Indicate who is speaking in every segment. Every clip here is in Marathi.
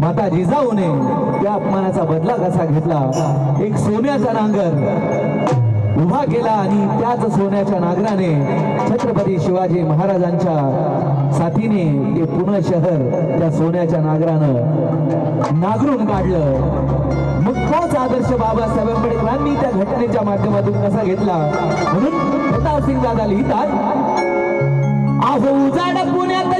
Speaker 1: माता जिजाऊने त्या अपमानाचा बदला कसा घेतला? एक सोन्याचा नांगर उभा केला आणि त्याच सोन्याच्या नागराने छत्रपती शिवाजी महाराजांच्या साथीने ते पुणे शहर त्या सोन्याच्या नागरानं नागरून काढलं. मग तोच आदर्श बाबासाहेब आंबेडकरांनी त्या घटनेच्या माध्यमातून कसा घेतला? म्हणून प्रतापसिंग दादा लिहितात आहो उजाड पुण्यात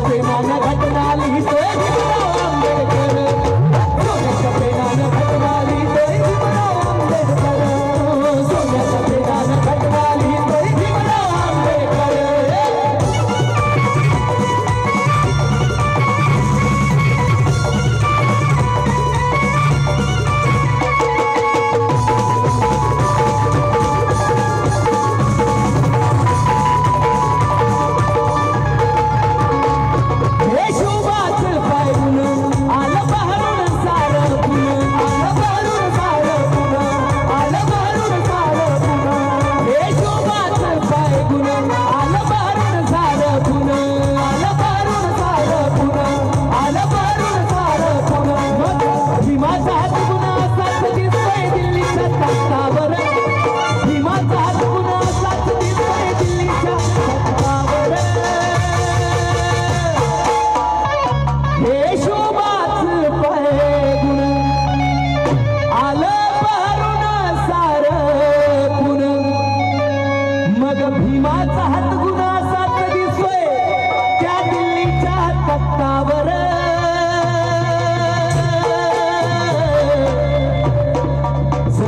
Speaker 1: ప్రేమాన ఘటనాలు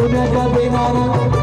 Speaker 1: गुन्ह्याच्या बेमारी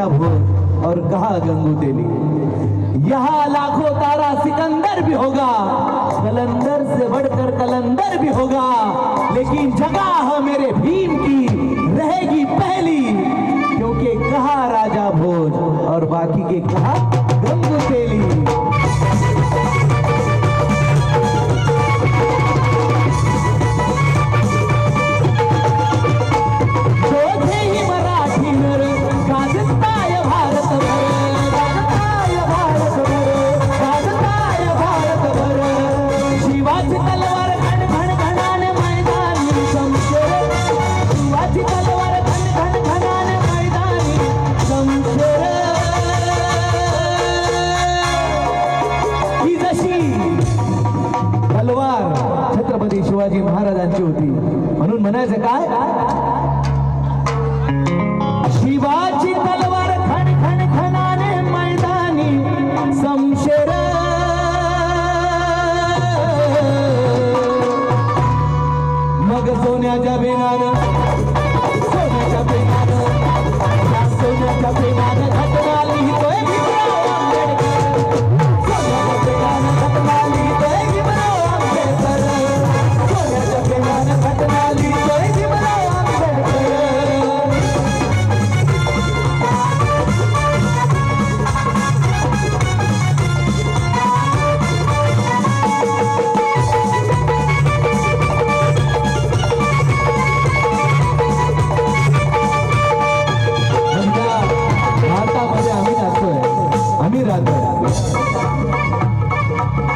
Speaker 1: गया भोर और कहा गंगू तेली, यहाँ लाखों तारा सिकंदर भी होगा कलंदर से बढ़कर कलंदर भी होगा, लेकिन जगह है मेरे भीम की, रहेगी पहली, क्योंकि कहा राजा भोज और बाकी के कहा गंगू तेली।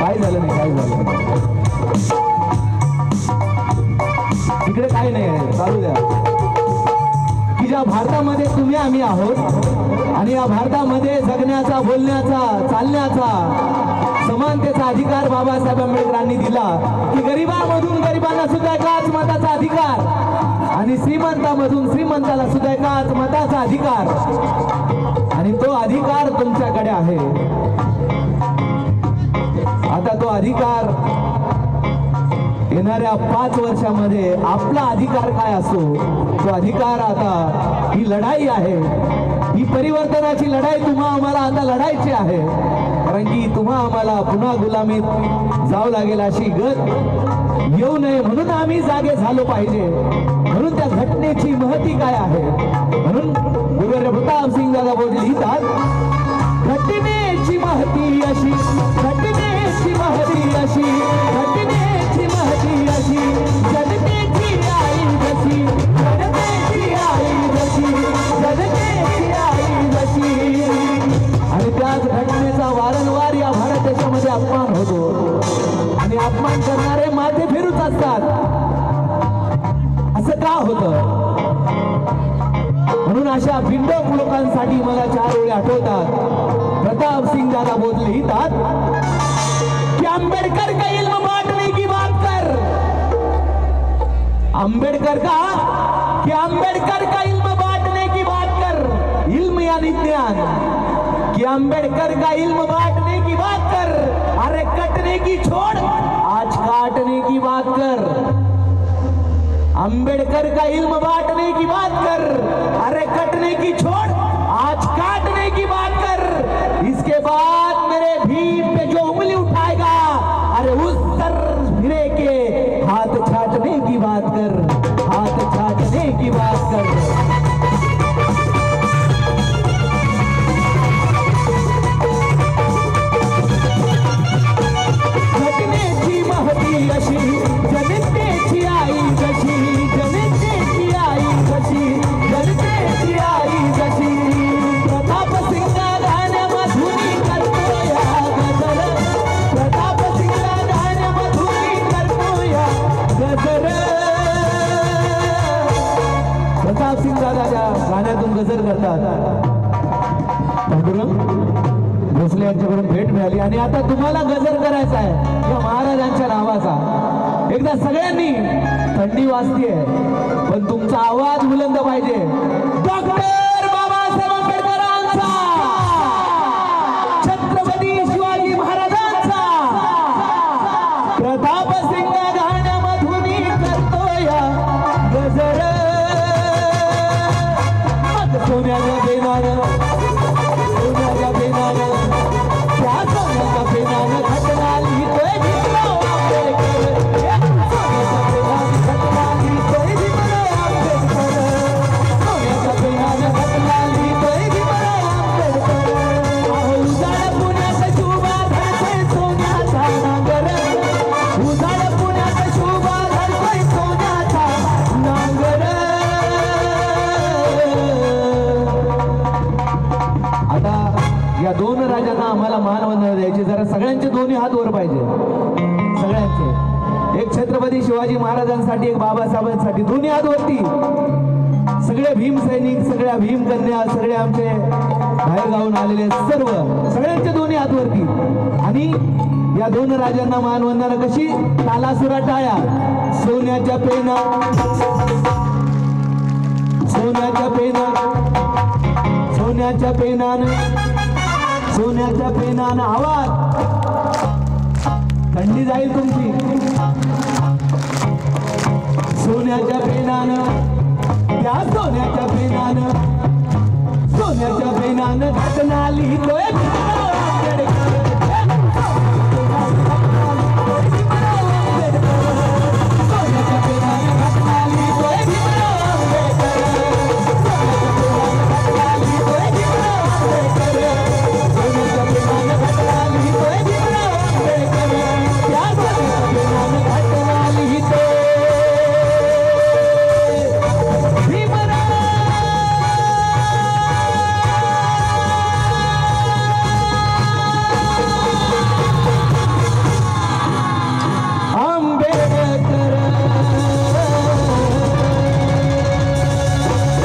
Speaker 1: काय झालं नाही काय झालं नाही. इकडे काय नाही आहे चालू द्या. की ज्या भारतामध्ये तुम्ही आम्ही आहोत आणि या भारतामध्ये जगण्याचा बोलण्याचा चालण्याचा समानतेचा अधिकार बाबासाहेब आंबेडकरांनी दिला की गरिबामधून गरिबांना सुद्धा एकाच मताचा अधिकार. आणि श्रीमंतामधून श्रीमंताला सुद्धा एकाच मताचा अधिकार. आणि तो अधिकार तुमच्याकडे आहे. आता तो अधिकार येणाऱ्या पाच वर्षामध्ये आपला अधिकार काय असो तो अधिकार आता ही लढाई आहे. ही परिवर्तनाची लढाई तुम्हा आम्हाला आता लढायची आहे. कारण की तुम्हा आम्हाला पुन्हा गुलामीत जावं लागेल अशी गत येऊ नये म्हणून आम्ही जागे झालो पाहिजे. म्हणून त्या घटनेची महती काय आहे? म्हणून गुरु प्रताप सिंग दादा बोलले लिहितात घटने आठवतात प्रताप सिंग दादा बोध लिहितात. की आंबेडकर का इल्म बांटने की बात कर? आंबेडकर का? कि आंबेडकर का इल्म बांटने की बात कर? इल्म यानी ज्ञान. कि आंबेडकर का इल्म बांटने की बात कर? अरे कटने की छोड़ आज काटने की बात कर. अंबेडकर का इल्म बांटने की बात कर। अरे कटने की छोड़ आज काटने की बात कर। इसके बाद मेरे भीम गजर करतात पांडुरंग भोसले यांच्याकडून भेट मिळाली. आणि आता तुम्हाला गजर करायचा आहे. या महाराजांच्या नावाचा. एकदा सगळ्यांनी थंडी वाजतीये पण तुमचा आवाज बुलंद पाहिजे. डॉक्टर! या दोन राजांना आम्हाला मानवंदना द्यायची. जरा सगळ्यांचे दोन्ही हात वर पाहिजे. सगळ्यांचे. एक छत्रपती शिवाजी महाराजांसाठी एक बाबासाहेबांसाठी. दोन्ही हात वरती. सगळे भीम सैनिक सगळ्या भीम कन्या सगळे आमचे बाहेर गावून आलेले सर्व. सगळ्यांचे दोन्ही हात वरती. आणि या दोन राजांना मानवंदना कशी? तालासुरा टाळ्या. सोन्याच्या पेना. सोन्याच्या पेना. सोन्याच्या पेनानं. सोन्याच्या पेनानं आवाज. थंडी जाईल तुमची. सोन्याच्या पेनानं त्या सोन्याच्या पेनानं सोन्याच्या पेनानं घटना लिहितोय